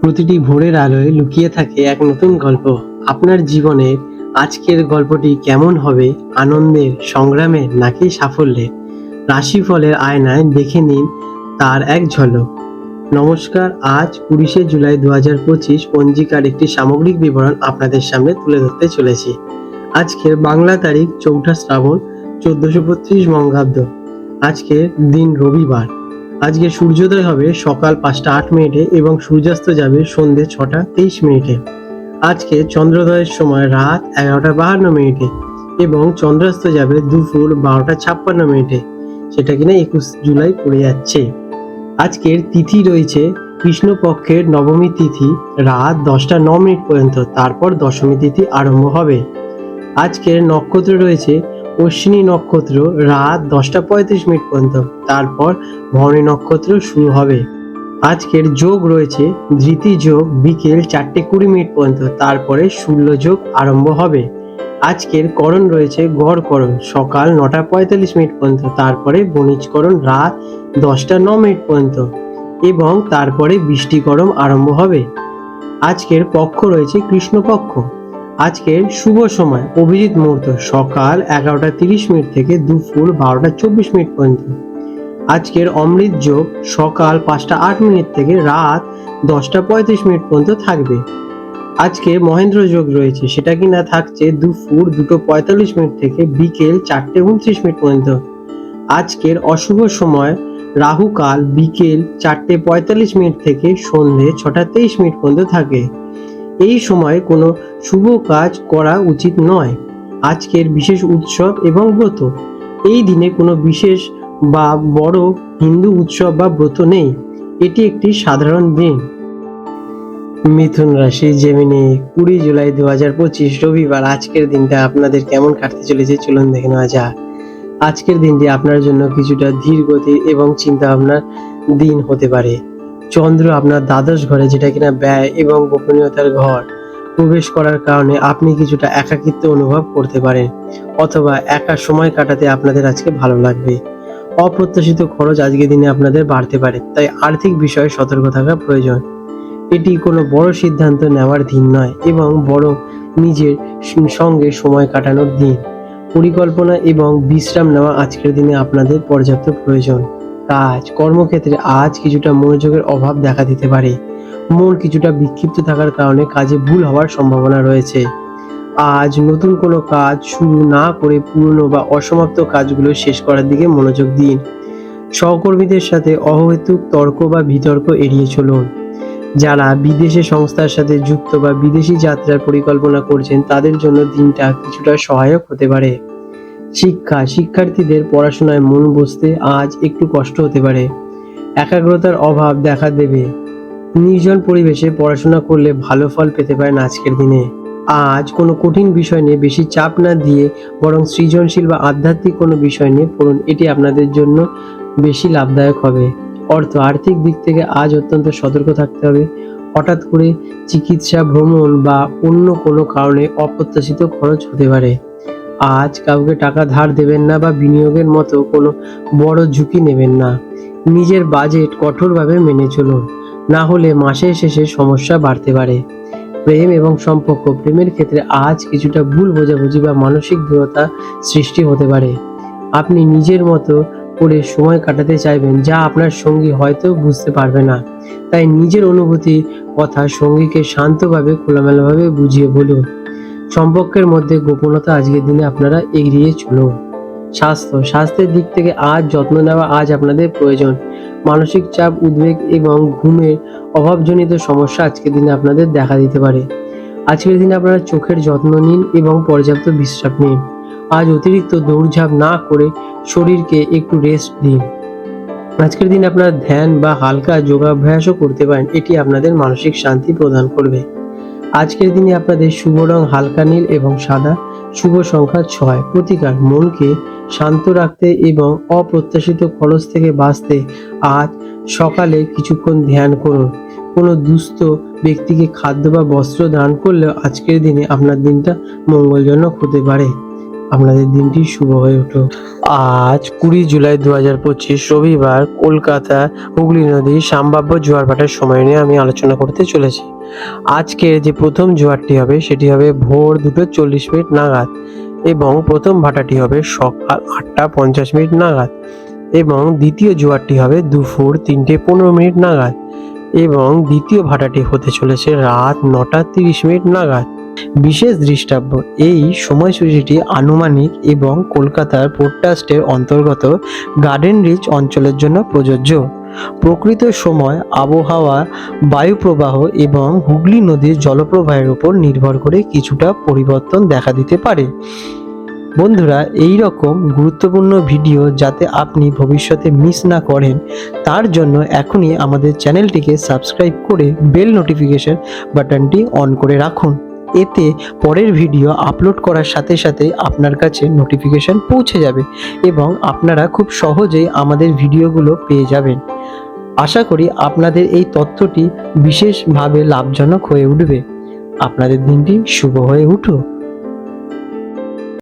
প্রতিটি ভোরের আলোয় লুকিয়ে থাকে এক নতুন গল্প। আপনার জীবনের আজকের গল্পটি কেমন হবে, আনন্দের সংগ্রামে নাকি সাফল্যের? রাশিফলের আয়নায় দেখে নিন তার এক ঝলক। নমস্কার, আজ কুড়িশে জুলাই দু হাজার পঁচিশ পঞ্জিকার একটি সামগ্রিক বিবরণ আপনাদের সামনে তুলে ধরতে চলেছি। আজকের বাংলা তারিখ চৌঠা শ্রাবণ চোদ্দশো বত্রিশ বঙ্গাব্দ। আজকের দিন রবিবার। আজকে সূর্যোদয় হবে সকাল পাঁচটা আট মিনিটে এবং সূর্যাস্ত যাবে সন্ধে ছটা তেইশ মিনিটে। আজকে চন্দ্রোদয়ের সময় রাত এগারোটা বাহান্ন মিনিটে এবং চন্দ্রাস্ত যাবে দুপুর বারোটা ছাপ্পান্ন মিনিটে। সেটা কিনা একুশ জুলাই পড়ে যাচ্ছে। আজকের তিথি রয়েছে কৃষ্ণপক্ষের নবমী তিথি রাত দশটা ন মিনিট পর্যন্ত, তারপর দশমী তিথি আরম্ভ হবে। আজকের নক্ষত্র রয়েছে অশ্বিনী নক্ষত্র রাত দশটা পঁয়ত্রিশ মিনিট পর্যন্ত। তারপর ভরণী নক্ষত্র শুরু হবে। আজকের যোগ রয়েছে, ধৃতি যোগ বিকেল চারটে কুড়ি মিনিট পর্যন্ত। তারপরে শূন্য যোগ আরম্ভ হবে। আজকের করণ রয়েছে গড় করণ, সকাল নটা পঁয়তাল্লিশ মিনিট পর্যন্ত। তারপরে বণিজকরণ রাত দশটা ন মিনিট পর্যন্ত। এবং তারপরে বৃষ্টিকরণ আরম্ভ হবে। আজকের পক্ষ রয়েছে কৃষ্ণপক্ষ। আজকের শুভ সময়, অভিজিৎ মুহূর্ত, সকাল এগারোটা তিরিশ মিনিট থেকে দুপুর বারোটা চব্বিশ মিনিট পর্যন্ত। আজকের অমৃত যোগ সকাল পাঁচটা আট মিনিট থেকে রাত দশটা পঁয়ত্রিশ মিনিট পর্যন্ত থাকবে। আজকে মহেন্দ্র যোগ রয়েছে, সেটা কিনা থাকছে দুপুর দুটো পঁয়তাল্লিশ মিনিট থেকে বিকেল চারটে উনত্রিশ মিনিট পর্যন্ত। আজকের অশুভ সময় রাহুকাল বিকেল চারটে পঁয়তাল্লিশ মিনিট থেকে সন্ধে ছটা তেইশ মিনিট পর্যন্ত থাকে। এই সময় কোনো শুভ কাজ করা উচিত নয়। আজকের বিশেষ উৎসব এবং ব্রত। এই দিনে কোনো বিশেষ বা বড় হিন্দু উৎসব বা ব্রত নেই। এটি একটি সাধারণ দিন। মিথুন রাশি জেমিনি কুড়ি জুলাই দু হাজার পঁচিশ, রবিবার। আজকের দিনটা আপনাদের কেমন কাটতে চলেছে চলুন দেখে নেওয়া যাক। আজকের দিনটি আপনার জন্য কিছুটা ধীর গতি এবং চিন্তা ভাবনার দিন হতে পারে। চন্দ্র আপনার দ্বাদশ ঘরে যেটা কিনা ব্যয় এবং গোপনীয়তার ঘর প্রবেশ করার কারণে আপনি কিছুটা একাকিত্ব অনুভব করতে পারেন অথবা একা সময় কাটাতে আপনাদের আজকে ভালো লাগবে। অপ্রত্যাশিত খরচ আজকের দিনে আপনাদের বাড়তে পারে, তাই আর্থিক বিষয়ে সতর্ক থাকা প্রয়োজন। এটি কোনো বড় সিদ্ধান্ত নেওয়ার দিন নয় এবং বড় নিজের সঙ্গে সময় কাটানোর দিন। পরিকল্পনা এবং বিশ্রাম নেওয়া আজকের দিনে আপনাদের পর্যাপ্ত প্রয়োজন। কাজ, কর্মক্ষেত্রে আজ কিছুটা মনোযোগের অভাব দেখা দিতে পারে। মন কিছুটা বিক্ষিপ্ত থাকার কারণে কাজে ভুল হওয়ার সম্ভাবনা রয়েছে। আজ নতুন কোনো কাজ শুরু না করে পুরনো বা অসমাপ্ত কাজগুলো শেষ করার দিকে মনোযোগ দিন। সহকর্মীদের সাথে অহেতুক তর্ক বা বিতর্ক এড়িয়ে চলুন। যারা বিদেশে সংস্থার সাথে যুক্ত বা বিদেশি যাত্রার পরিকল্পনা করছেন, তাদের জন্য দিনটা কিছুটা সহায়ক হতে পারে। শিক্ষা, শিক্ষার্থীদের পড়াশোনায় মন বসতে আজ একটু কষ্ট হতে পারে। একাগ্রতার অভাব দেখা দেবে। নির্জন পরিবেশে পড়াশোনা করলে ভালো ফল পেতে পারেন আজকের দিনে। আজ কোনো কঠিন বিষয় নিয়ে বেশি চাপ না দিয়ে বরং সৃজনশীল বা আধ্যাত্মিক কোনো বিষয় নিয়ে পড়ুন, এটি আপনাদের জন্য বেশি লাভদায়ক হবে। অর্থ, আর্থিক দিক থেকে আজ অত্যন্ত সতর্ক থাকতে হবে। হঠাৎ করে চিকিৎসা, ভ্রমণ বা অন্য কোনো কারণে অপ্রত্যাশিত খরচ হতে পারে। আজ কাউকে টাকা ধার দেবেন না বা বিনিয়োগের মতো কোনো বড় ঝুঁকি নেবেন না। নিজের বাজেট কঠোরভাবে মেনে চলুন, না হলে মাসের শেষে সমস্যা বাড়তে পারে। প্রেম এবং সম্পর্ক, প্রেমের ক্ষেত্রে আজ কিছুটা ভুল বোঝাবুঝি বা মানসিক দূরতা সৃষ্টি হতে পারে। আপনি নিজের মতো করে সময় কাটাতে চাইবেন যা আপনার সঙ্গী হয়তো বুঝতে পারবে না। তাই নিজের অনুভূতি, কথা সঙ্গীকে শান্তভাবে, খোলামেলাভাবে বুঝিয়ে বলুন। সম্পর্কের মধ্যে গোপনতা আজকের দিনে আপনারা এড়িয়ে চলুন। স্বাস্থ্য, স্বাস্থ্যের দিক থেকে আজ যত্ন নেওয়া আজ আপনাদের প্রয়োজন। মানসিক চাপ, উদ্বেগ এবং ঘুমের অভাবজনিত সমস্যা আজকের দিনে আপনাদের দেখা দিতে পারে। আজকের দিনে আপনারা চোখের যত্ন নিন এবং পর্যাপ্ত বিশ্রাম নিন। আজ অতিরিক্ত দৌড়ঝাঁপ না করে শরীরকে একটু রেস্ট দিন। আজকের দিন আপনারা ধ্যান বা হালকা যোগাভ্যাসও করতে পারেন। এটি আপনাদের মানসিক শান্তি প্রদান করবে। আজকের দিনে আপনাদের শুভ রং হালকা নীল এবং সাদা, শুভ সংখ্যা ছয়। প্রতিকার, মনকে শান্ত রাখতে এবং অপ্রত্যাশিত খরচ থেকে বাঁচতে আজ সকালে কিছুক্ষণ ধ্যান করুন। কোনো দুস্থ ব্যক্তিকে খাদ্য বা বস্ত্র দান করলেও আজকের দিনে আপনার দিনটা মঙ্গলজনক হতে পারে। আপনাদের দিনটি শুভ হয়ে উঠুক আজ কুড়ি জুলাই দু হাজার পঁচিশ রবিবার কলকাতা হুগলি নদীর সম্ভাব্য জোয়ার ভাটার সময় নিয়ে আমি আলোচনা করতে চলেছি। আজকে যে প্রথম জোয়ারটি হবে, সেটি হবে ভোর দুটো চল্লিশ মিনিট নাগাদ এবং প্রথম ভাটাটি হবে সকাল আটটা পঞ্চাশ মিনিট নাগাদ এবং দ্বিতীয় জোয়ারটি হবে দুপুর তিনটে পনেরো মিনিট নাগাদ এবং দ্বিতীয় ভাটাটি হতে চলেছে রাত নটা তিরিশ মিনিট নাগাদ। বিশেষ দৃষ্টাব্য এই সময়সূচিটি আনুমানিক এবং কলকাতার পোর্টাস্টের অন্তর্গত গার্ডেন রিচ অঞ্চলের জন্য প্রযোজ্য। প্রকৃত সময়, আবহাওয়া, বায়ুপ্রবাহ এবং হুগলি নদীর জলপ্রবাহের উপর নির্ভর করে কিছুটা পরিবর্তন দেখা দিতে পারে। বন্ধুরা, এই রকম গুরুত্বপূর্ণ ভিডিও যাতে আপনি ভবিষ্যতে মিস না করেন, তার জন্য এখনই আমাদের চ্যানেলটিকে সাবস্ক্রাইব করে বেল নোটিফিকেশন বাটনটি অন করে রাখুন। এতে পরের ভিডিও আপলোড করার সাথে সাথে আপনার কাছে নোটিফিকেশান পৌঁছে যাবে এবং আপনারা খুব সহজেই আমাদের ভিডিওগুলো পেয়ে যাবেন। আশা করি আপনাদের এই তথ্যটি বিশেষভাবে লাভজনক হয়ে উঠবে। আপনাদের দিনটি শুভ হয়ে উঠুক।